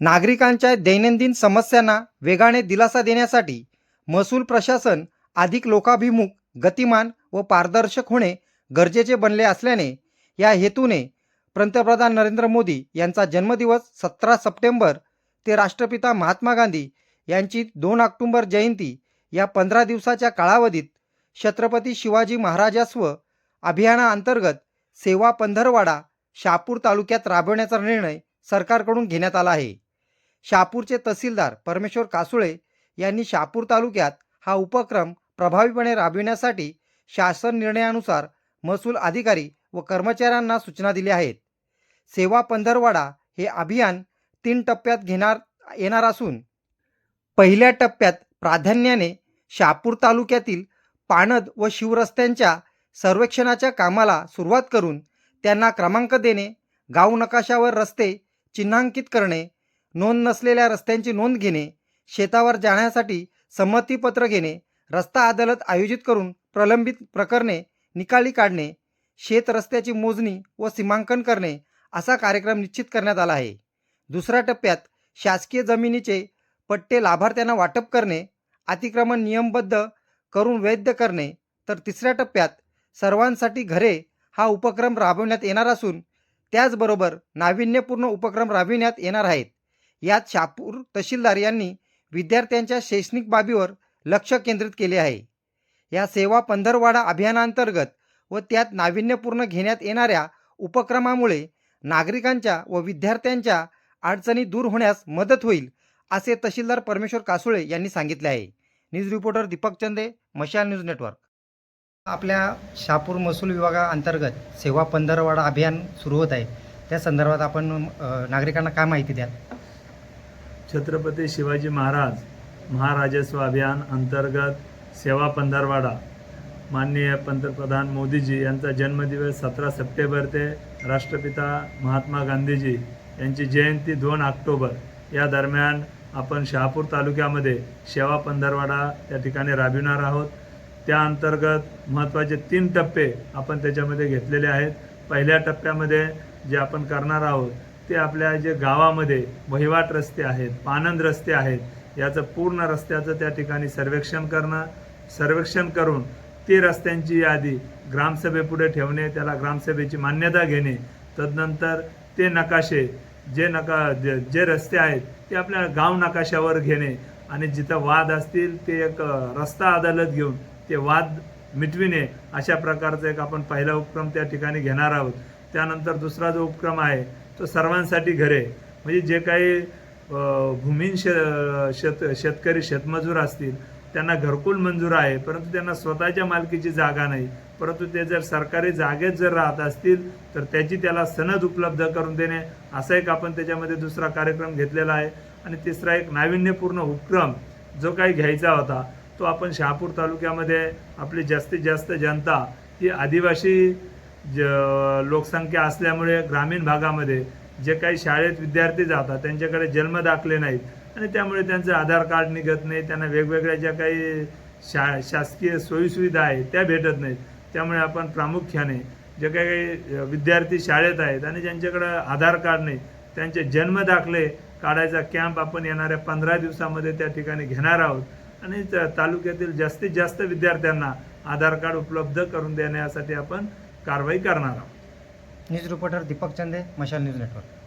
नागरिकांच्या दैनंदिन समस्यांना वेगाने दिलासा देण्यासाठी महसूल प्रशासन अधिक लोकाभिमुख गतिमान व पारदर्शक होणे गरजेचे बनले असल्याने या हेतूने पंतप्रधान नरेंद्र मोदी यांचा जन्मदिवस सतरा सप्टेंबर ते राष्ट्रपिता महात्मा गांधी यांची दोन ऑक्टोंबर जयंती या पंधरा दिवसाच्या कालावधीत छत्रपती शिवाजी महाराजस्व अभियानाअंतर्गत सेवा पंधरवाडा शहापूर तालुक्यात राबवण्याचा निर्णय सरकारकडून घेण्यात आला आहे. शहापूरचे तहसीलदार परमेश्वर कासुळे यांनी शहापूर तालुक्यात हा उपक्रम प्रभावीपणे राबविण्यासाठी शासन निर्णयानुसार महसूल अधिकारी व कर्मचाऱ्यांना सूचना दिल्या आहेत. सेवा पंधरवाडा हे अभियान तीन टप्प्यात घेणार येणार असून पहिल्या टप्प्यात प्राधान्याने शहापूर तालुक्यातील पाणद व शिवरस्त्यांच्या सर्वेक्षणाच्या कामाला सुरुवात करून त्यांना क्रमांक देणे गाव नकाशावर रस्ते चिन्हांकित करणे नोंद नसलेल्या रस्त्यांची नोंद घेणे शेतावर जाण्यासाठी संमतीपत्र घेणे रस्ता अदालत आयोजित करून प्रलंबित प्रकरणे निकाली काढणे शेत रस्त्याची मोजणी व सीमांकन करणे असा कार्यक्रम निश्चित करण्यात आला आहे. दुसऱ्या टप्प्यात शासकीय जमिनीचे पट्टे लाभार्थ्यांना वाटप करणे अतिक्रमण नियमबद्ध करून वैध करणे तर तिसऱ्या टप्प्यात सर्वांसाठी घरे हा उपक्रम राबविण्यात येणार असून त्याचबरोबर नाविन्यपूर्ण उपक्रम राबविण्यात येणार आहेत. यात शापूर तहसीलदार यांनी विद्यार्थ्यांच्या शैक्षणिक बाबीवर लक्ष केंद्रित केले आहे. या सेवा पंधरवाडा अभियानांतर्गत व त्यात नाविन्यपूर्ण घेण्यात येणाऱ्या उपक्रमामुळे नागरिकांच्या व विद्यार्थ्यांच्या अडचणी दूर होण्यास मदत होईल असे तहसीलदार परमेश्वर कासुळे यांनी सांगितले आहे. न्यूज रिपोर्टर दीपक चंदे मशाल न्यूज नेटवर्क. आपल्या शहापूर महसूल विभागाअंतर्गत सेवा पंधरवाडा अभियान सुरू होत आहे. त्या संदर्भात आपण नागरिकांना काय माहिती द्याल? छत्रपती शिवाजी महाराज महाराजस्व अभियान अंतर्गत सेवा पंधरवाडा. माननीय पंतप्रधान मोदीजी यांचा जन्मदिवस सतरा सप्टेंबर ते राष्ट्रपिता महात्मा गांधीजी यांची जयंती दोन ऑक्टोबर. या दरम्यान आपण शहापूर तालुक्यामध्ये सेवा पंधरवाडा त्या ठिकाणी राबविणार आहोत. त्या अंतर्गत महत्त्वाचे तीन टप्पे आपण त्याच्यामध्ये घेतलेले आहेत. पहिल्या टप्प्यामध्ये जे आपण करणार आहोत ते आपल्या जे गावामध्ये वहिवाट रस्ते आहेत पानंद रस्ते आहेत याचं पूर्ण रस्त्याचं त्या ठिकाणी सर्वेक्षण करणं सर्वेक्षण करून ते रस्त्यांची यादी ग्रामसभेपुढे ठेवणे त्याला ग्रामसभेची मान्यता घेणे तदनंतर ते नकाशे जे नका जे जे रस्ते आहेत ते आपल्या गाव नकाशावर घेणे आणि जिथं वाद असतील ते एक रस्ता अदालत घेऊन ते वाद मिटविणे अशा प्रकारचा एक आपण पहिला उपक्रम त्या ठिकाणी घेणार आहोत. त्यानंतर दुसरा जो उपक्रम आहे तो सर्वांसाठी घरे म्हणजे जे काही भूमीन शे शेत शेतकरी शेतमजूर असतील त्यांना घरकुल मंजूर आहे परंतु त्यांना स्वतःच्या मालकीची जागा नाही. परंतु ते जर सरकारी जागेत जर राहत असतील तर त्याची त्याला सनद उपलब्ध करून देणे असा एक आपण त्याच्यामध्ये दुसरा कार्यक्रम घेतलेला आहे. आणि तिसरा एक नाविन्यपूर्ण उपक्रम जो काही घ्यायचा होता तो आपण शहापूर तालुक्यामध्ये आपली जास्तीत जास्त जनता ही आदिवासी ज लोकसंख्या असल्यामुळे ग्रामीण भागामध्ये जे काही शाळेत विद्यार्थी जातात त्यांच्याकडे जन्म दाखले नाहीत. आणि त्यामुळे त्यांचं आधार कार्ड निघत नाही त्यांना वेगवेगळ्या ज्या काही शा शासकीय सोयीसुविधा आहेत त्या भेटत नाहीत. त्यामुळे आपण प्रामुख्याने जे काही विद्यार्थी शाळेत आहेत आणि ज्यांच्याकडं आधार कार्ड नाही त्यांचे जन्म दाखले काढायचा कॅम्प आपण येणाऱ्या पंधरा दिवसामध्ये त्या ठिकाणी घेणार आहोत. आणि तालुक्यातील जास्तीत जास्त विद्यार्थ्यांना आधार कार्ड उपलब्ध करून देण्यासाठी आपण कारवाई करणार आहोत. न्यूज रिपोर्टर दीपक चंदे मशाल न्यूज नेटवर्क.